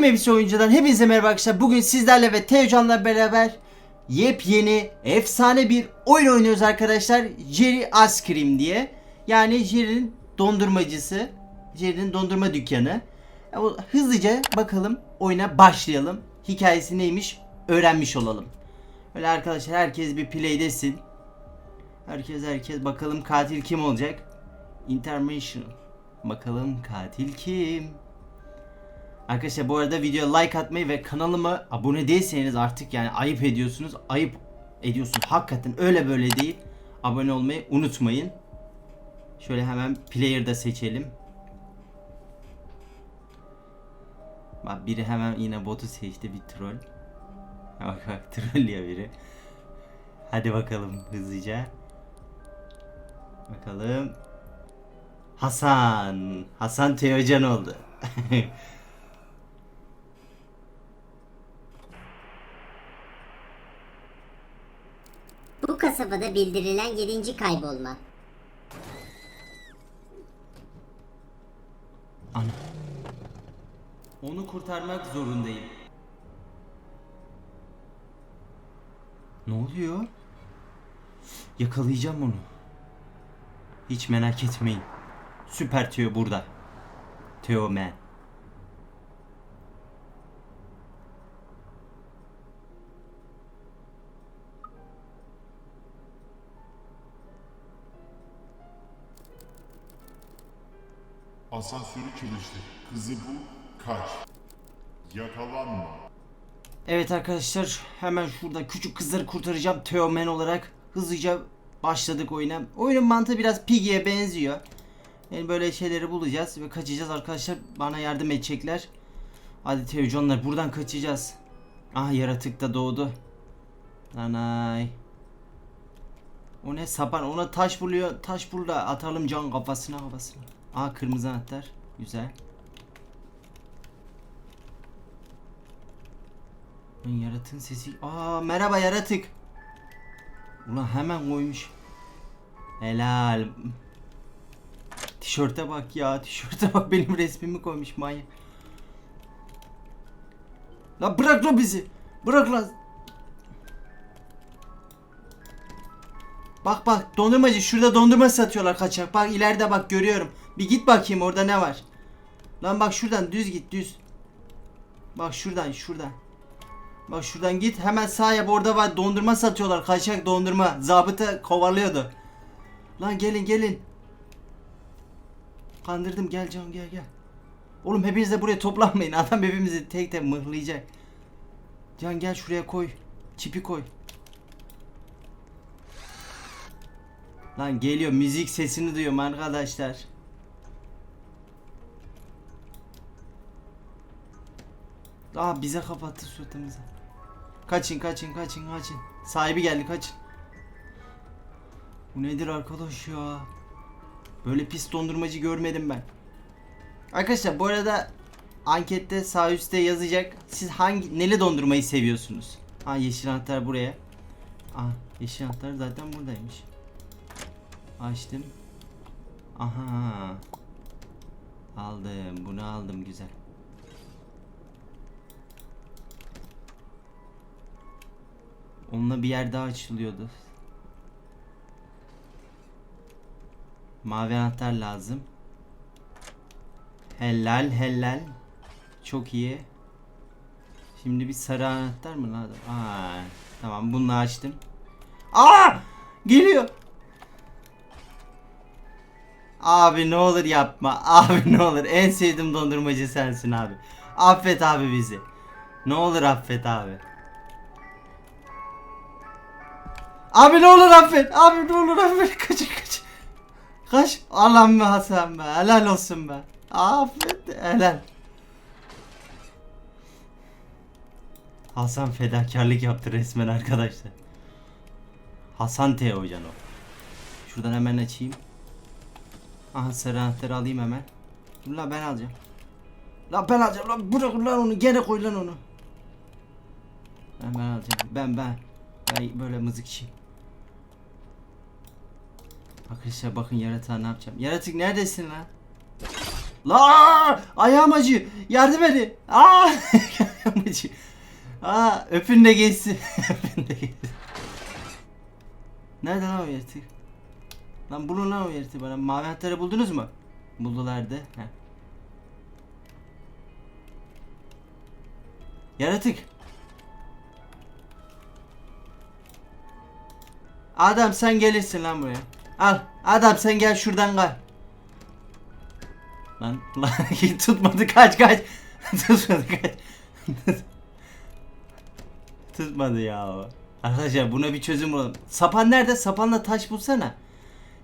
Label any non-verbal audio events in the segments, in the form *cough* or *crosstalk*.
Takım Elbise Oyuncu'dan hepinize merhaba arkadaşlar. Bugün sizlerle ve Teocan'la beraber yepyeni, efsane bir oyun oynuyoruz arkadaşlar. Jerry Ice Cream diye. Yani Jerry'nin dondurmacısı. Jerry'nin dondurma dükkanı. Bu- Hızlıca bakalım oyuna başlayalım. Hikayesi neymiş öğrenmiş olalım. Öyle arkadaşlar herkes bir play desin. Herkes herkes bakalım katil kim olacak? Intermission. Bakalım katil kim? Arkadaşlar bu arada videoya like atmayı ve kanalıma abone değilseniz artık yani ayıp ediyorsunuz. Ayıp ediyorsun hakikaten öyle böyle değil. Abone olmayı unutmayın. Şöyle hemen player'da seçelim. Bak biri hemen yine botu seçti bir troll. *laughs* Bak bak troll ya biri. Hadi bakalım hızlıca. Bakalım. Hasan. Hasan Teocan oldu. *laughs* Bu kasabada bildirilen 7. kaybolma. Ana. Onu kurtarmak zorundayım. Ne oluyor? Yakalayacağım onu. Hiç merak etmeyin. Süper Teo burada. Teo Man. Asansörü çalıştı. Kızı bu. Kaç. Yakalanma. Evet arkadaşlar hemen şurada küçük kızları kurtaracağım Teo Man olarak. Hızlıca başladık oyuna. Oyunun mantığı biraz Piggy'e benziyor. Yani böyle şeyleri bulacağız ve kaçacağız arkadaşlar. Bana yardım edecekler. Hadi Teocanlar buradan kaçacağız. Ah yaratık da doğdu. Nanay. O ne sapan ona taş buluyor. Taş burada atalım can kafasına kafasına. Aa kırmızı anahtar. Güzel. Lan yaratığın sesi. Aa merhaba yaratık. Ulan hemen koymuş. Helal. Tişörte bak ya. Tişörte bak *laughs* benim resmimi koymuş manyak. La bırak la bizi. Bırak la. Bak bak dondurmacı şurada dondurma satıyorlar kaçak. Bak ileride bak görüyorum. Bir git bakayım orada ne var. Lan bak şuradan düz git düz. Bak şuradan şuradan. Bak şuradan git hemen sağa yap orada var dondurma satıyorlar kaçak dondurma zabıta kovalıyordu. Lan gelin gelin. Kandırdım gel canım gel gel. Oğlum hepiniz de buraya toplanmayın adam hepimizi tek tek mıhlayacak. Can gel şuraya koy. Çipi koy. Lan geliyor müzik sesini duyuyorum arkadaşlar. Aa bize kapattı suratımızı. Kaçın kaçın kaçın kaçın. Sahibi geldi kaçın. Bu nedir arkadaş ya? Böyle pis dondurmacı görmedim ben. Arkadaşlar bu arada ankette sağ üstte yazacak. Siz hangi neli dondurmayı seviyorsunuz? Ha yeşil anahtar buraya. Ah yeşil anahtar zaten buradaymış. Açtım. Aha. Aldım. Bunu aldım güzel. Onunla bir yer daha açılıyordu. Mavi anahtar lazım. Helal helal. Çok iyi. Şimdi bir sarı anahtar mı lazım? Aa, tamam bunu açtım. Aa! Geliyor. Abi ne olur yapma. *laughs* Abi ne olur. En sevdiğim dondurmacı sensin abi. Affet abi bizi. Ne olur affet abi. Abi ne olur affet. Abi ne olur affet. *laughs* Kaç kaç. Kaç. Allah'ım be Hasan be. Helal olsun be. Affet. Helal. Hasan fedakarlık yaptı resmen arkadaşlar. Hasan T hocan o. Şuradan hemen açayım. Aha sarı alayım hemen. Dur lan ben alacağım. Lan ben alacağım lan bırak lan onu gene koy lan onu. Ben ben alacağım. Ben ben. Ben böyle mızıkçıyım. Arkadaşlar bakın yaratığa ne yapacağım. Yaratık neredesin lan? La ayağım acıyor. Yardım edin. Aa *laughs* ayağım acıyor. Aa öpün de geçsin. *laughs* öpün de geçsin. Nerede lan o yaratık? Lan bulun lan o yaratığı bana. Mavi anahtarı buldunuz mu? Buldulardı. Heh. Yaratık. Adam sen gelirsin lan buraya. Al. Adam sen gel şuradan kal. Lan lan *laughs* tutmadı kaç kaç. *laughs* tutmadı kaç. *laughs* tutmadı ya o. Arkadaşlar buna bir çözüm bulalım. Sapan nerede? Sapanla taş bulsana.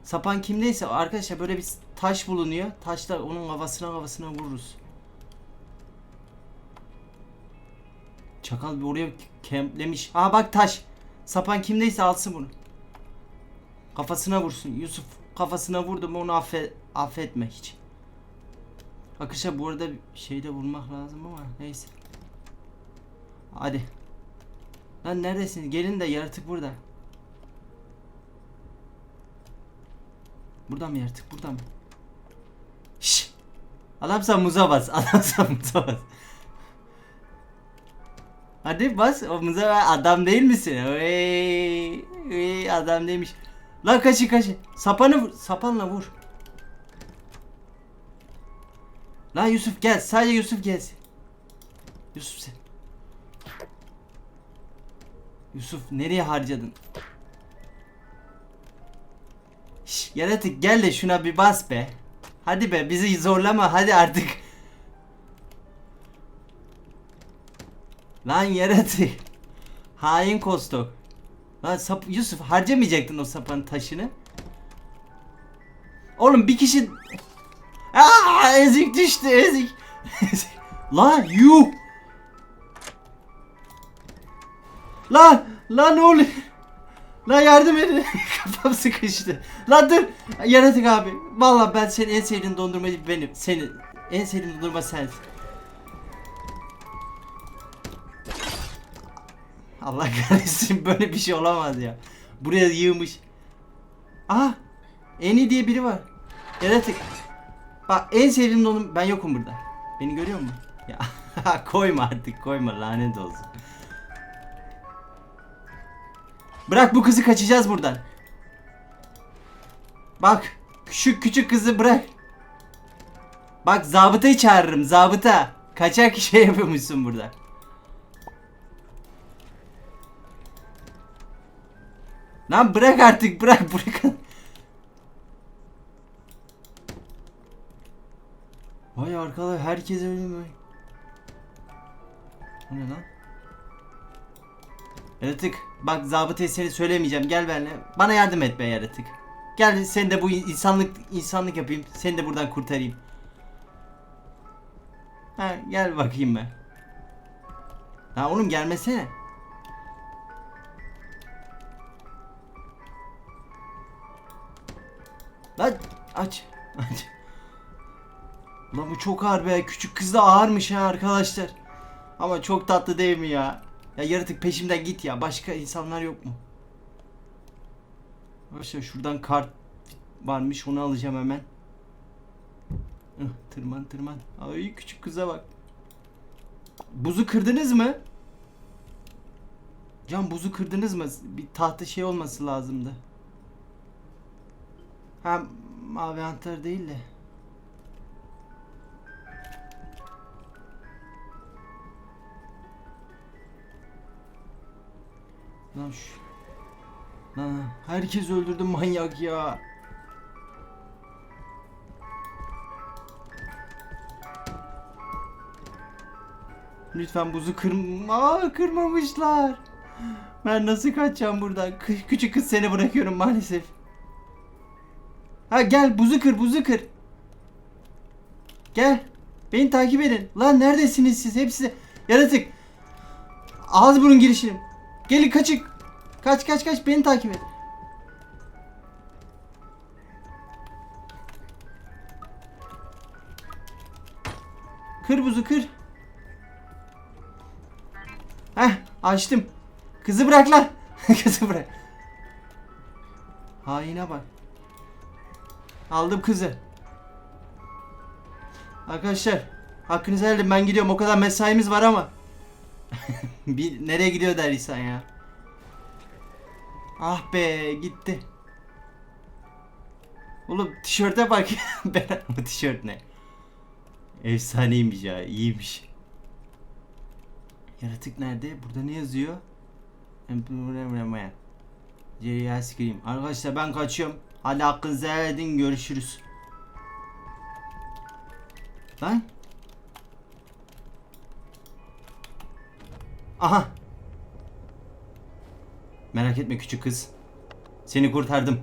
Sapan kimdeyse arkadaşlar böyle bir taş bulunuyor. Taşla onun kafasına kafasına vururuz. Çakal bir oraya kemplemiş. Aa bak taş. Sapan kimdeyse alsın bunu. Kafasına vursun. Yusuf kafasına vurdu mu onu affe, affetme hiç. Arkadaşlar bu arada şeyde vurmak lazım ama neyse. Hadi. Lan neredesiniz? Gelin de yaratık burada. Burada mı yaratık? Burada mı? Şşş. Adamsan muza bas. *laughs* Adamsan muza bas. Hadi bas. O muza. Adam değil misin? Oy, oy, adam demiş. Lan kaçı kaçı. Sapanı vur. Sapanla vur. Lan Yusuf gel. Sadece Yusuf gelsin. Yusuf sen. Yusuf nereye harcadın? Şş, yaratık gel de şuna bir bas be. Hadi be bizi zorlama hadi artık. Lan yaratık. Hain kostok. Lan sap Yusuf harcamayacaktın o sapanın taşını. Oğlum bir kişi Aa, ezik düştü ezik. *laughs* Lan yuh. Lan lan ne oluyor? Lan yardım edin. *laughs* Kafam sıkıştı. Lan dur. Yaratık abi. Vallahi ben senin en sevdiğin dondurmacı benim. Senin en sevdiğin dondurma sensin. Allah *laughs* kahretsin böyle bir şey olamaz ya. Buraya yığmış. Aha. Eni diye biri var. Yaratık. Bak en sevdiğim dondurma ben yokum burada. Beni görüyor musun? Ya *laughs* koyma artık koyma lanet olsun. Bırak bu kızı kaçacağız buradan. Bak şu küçük kızı bırak. Bak zabıtayı çağırırım zabıta. Kaçak şey yapıyormuşsun burada. Lan bırak artık bırak *laughs* bırak. Vay arkadaş herkes öyle mi? Bu ne lan? Yaratık bak zabıtaya seni söylemeyeceğim gel benimle. Bana yardım et be yaratık. Gel sen de bu insanlık insanlık yapayım. Seni de buradan kurtarayım. Ha gel bakayım ben. Ha oğlum gelmesene. Aç. Aç. Lan bu çok ağır be. Küçük kız da ağırmış ha arkadaşlar. Ama çok tatlı değil mi ya? Ya yaratık peşimden git ya. Başka insanlar yok mu? Arkadaşlar şuradan kart varmış. Onu alacağım hemen. Tırman tırman. Ay küçük kıza bak. Buzu kırdınız mı? Can buzu kırdınız mı? Bir tahta şey olması lazımdı. Ha mavi anahtar değil de. Lan şu. Lan herkes öldürdü manyak ya. Lütfen buzu kırma. Aa, kırmamışlar. Ben nasıl kaçacağım buradan? Küçük kız seni bırakıyorum maalesef. Ha gel buzu kır buzu kır. Gel. Beni takip edin. Lan neredesiniz siz? Hepsi yaratık. Ağız burun girişim. Gelin kaçın. Kaç kaç kaç beni takip et. Kır buzu kır. Heh açtım. Kızı bırak lan. *laughs* kızı bırak. Haine bak. Aldım kızı. Arkadaşlar hakkınızı helal edin ben gidiyorum o kadar mesaimiz var ama. *laughs* bir nereye gidiyor der insan ya. Ah be gitti. Oğlum tişörte bak. *laughs* ben bu tişört ne? Efsaneymiş ya iyiymiş. Yaratık nerede? Burada ne yazıyor? Emperor Cream. Arkadaşlar ben kaçıyorum. Helal edin görüşürüz. Lan. Aha. Merak etme küçük kız. Seni kurtardım.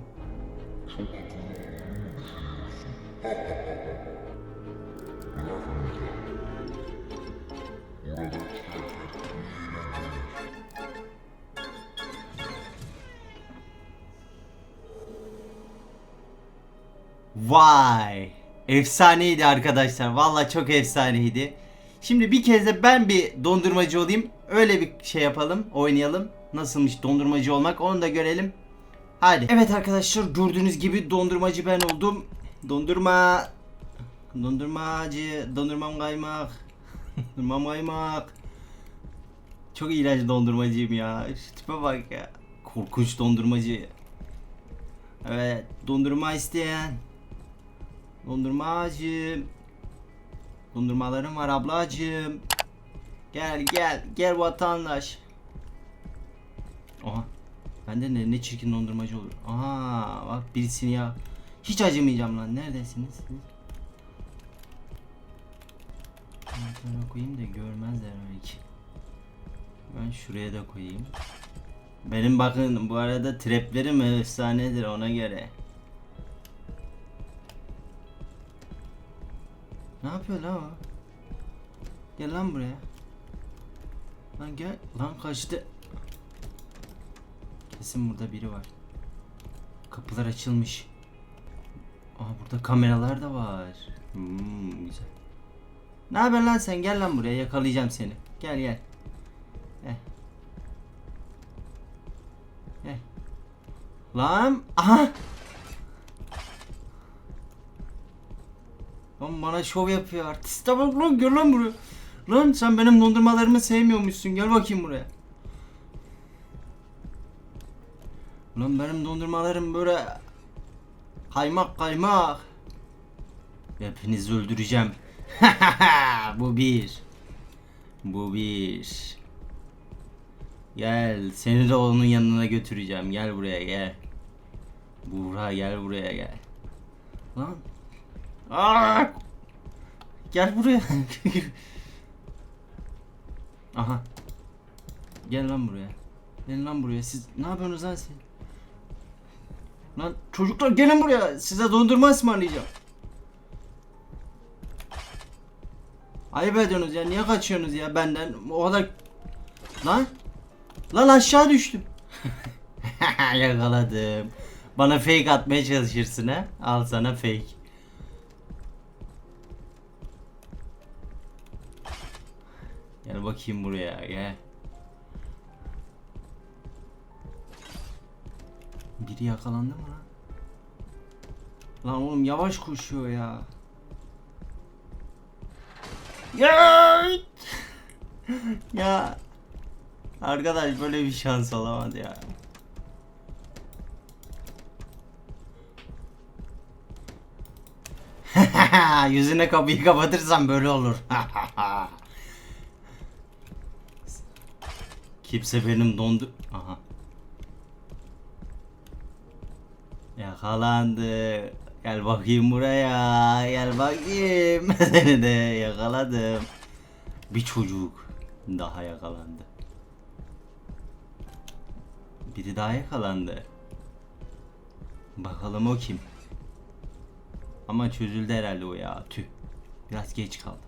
Vay. Efsaneydi arkadaşlar. Valla çok efsaneydi. Şimdi bir kez de ben bir dondurmacı olayım. Öyle bir şey yapalım. Oynayalım. Nasılmış dondurmacı olmak onu da görelim. Hadi. Evet arkadaşlar gördüğünüz gibi dondurmacı ben oldum. Dondurma. Dondurmacı. Dondurmam kaymak. Dondurmam kaymak. Çok iğrenç dondurmacıyım ya. Şu tipe bak ya. Korkunç dondurmacı. Evet, dondurma isteyen. Dondurmacım. Dondurmalarım var ablacım. Gel gel gel vatandaş. Aha. Bende ne, ne çirkin dondurmacı olur. Aha bak birisini ya. Hiç acımayacağım lan. Neredesiniz? Şöyle koyayım da görmezler belki. Ben şuraya da koyayım. Benim bakın bu arada traplerim efsanedir ona göre. Ne yapıyor lan o? Gel lan buraya. Lan gel. Lan kaçtı. Kesin burada biri var. Kapılar açılmış. Aa burada kameralar da var. Hmm, güzel. Ne haber lan sen? Gel lan buraya yakalayacağım seni. Gel gel. Gel. Gel. Lan aha. Bana şov yapıyor artist. Bak lan gel lan buraya. Lan sen benim dondurmalarımı sevmiyormuşsun. Gel bakayım buraya. Lan benim dondurmalarım böyle kaymak kaymak. Hepinizi öldüreceğim. *laughs* Bu bir. Bu bir. Gel seni de onun yanına götüreceğim. Gel buraya gel. Buğra gel buraya gel. Lan. Aa! Gel buraya. Aha. Gel lan buraya. Gel lan buraya. Siz ne yapıyorsunuz lan siz? Lan çocuklar gelin buraya. Size dondurma ısmarlayacağım. Ayıp ediyorsunuz ya. Niye kaçıyorsunuz ya benden? O kadar... Lan. Lan aşağı düştüm. *laughs* Yakaladım. Bana fake atmaya çalışırsın ha. Al sana fake. Gel bakayım buraya gel. Biri yakalandı mı lan? Lan oğlum yavaş koşuyor ya. Ya! *laughs* ya. Arkadaş böyle bir şans olamadı ya. *laughs* Yüzüne kapıyı kapatırsan böyle olur. *laughs* Kimse benim dondu... Aha. Yakalandı. Gel bakayım buraya. Gel bakayım. *laughs* Seni de yakaladım. Bir çocuk daha yakalandı. Biri daha yakalandı. Bakalım o kim? Ama çözüldü herhalde o ya. Tüh. Biraz geç kaldım.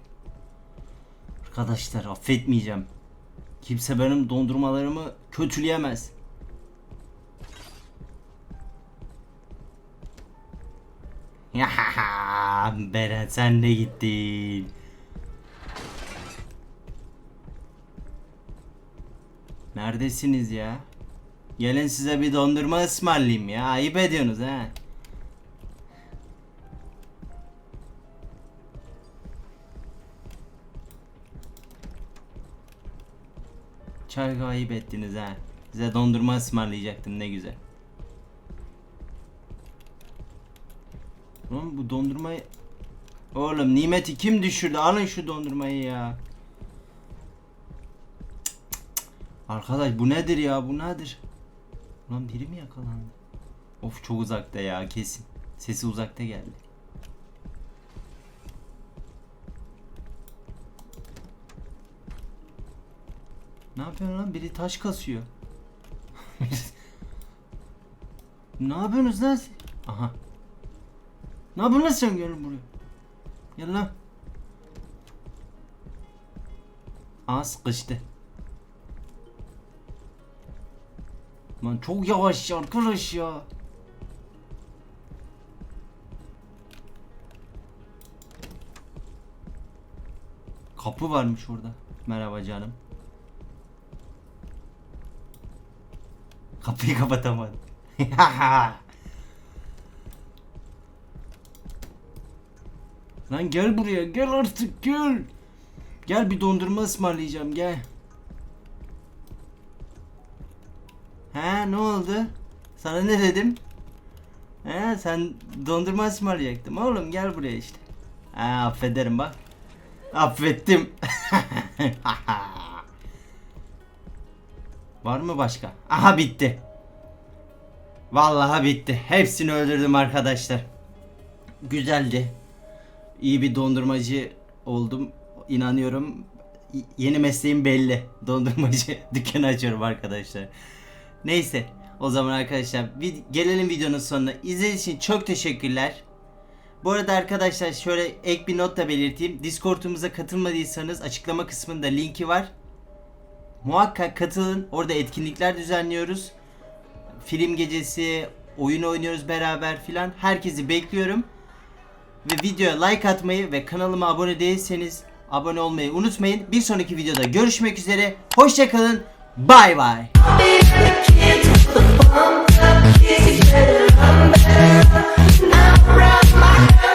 Arkadaşlar affetmeyeceğim. Kimse benim dondurmalarımı kötüleyemez. *laughs* Beren sen de gittin. Neredesiniz ya? Gelin size bir dondurma ısmarlayayım ya. Ayıp ediyorsunuz ha. Çay ayıp ettiniz ha. Size dondurma ısmarlayacaktım ne güzel. Oğlum bu dondurmayı... Oğlum nimeti kim düşürdü? Alın şu dondurmayı ya. Arkadaş bu nedir ya bu nedir? Lan biri mi yakalandı? Of çok uzakta ya kesin. Sesi uzakta geldi. Ne yapıyorsun lan? Biri taş kasıyor. ne yapıyorsunuz lan? Aha. Ne yapıyorsun sen gel buraya. Gel lan. Aa sıkıştı. Lan çok yavaş ya arkadaş ya. Kapı varmış orada. Merhaba canım. Kapıyı kapatamadım. *laughs* Lan gel buraya gel artık gel. Gel bir dondurma ısmarlayacağım gel. He ne oldu? Sana ne dedim? He sen dondurma ısmarlayacaktım oğlum gel buraya işte. Ha affederim bak. Affettim. *laughs* Var mı başka? Aha bitti. Vallahi bitti. Hepsini öldürdüm arkadaşlar. Güzeldi. İyi bir dondurmacı oldum. İnanıyorum. Yeni mesleğim belli. *laughs* Dondurmacı dükkanı açıyorum arkadaşlar. Neyse. O zaman arkadaşlar vid- gelelim videonun sonuna. İzlediğiniz için çok teşekkürler. Bu arada arkadaşlar şöyle ek bir not da belirteyim. Discord'umuza katılmadıysanız açıklama kısmında linki var. Muhakkak katılın. Orada etkinlikler düzenliyoruz. Film gecesi, oyun oynuyoruz beraber filan. Herkesi bekliyorum. Ve videoya like atmayı ve kanalıma abone değilseniz abone olmayı unutmayın. Bir sonraki videoda görüşmek üzere. Hoşçakalın. Bay bay. Now I'm my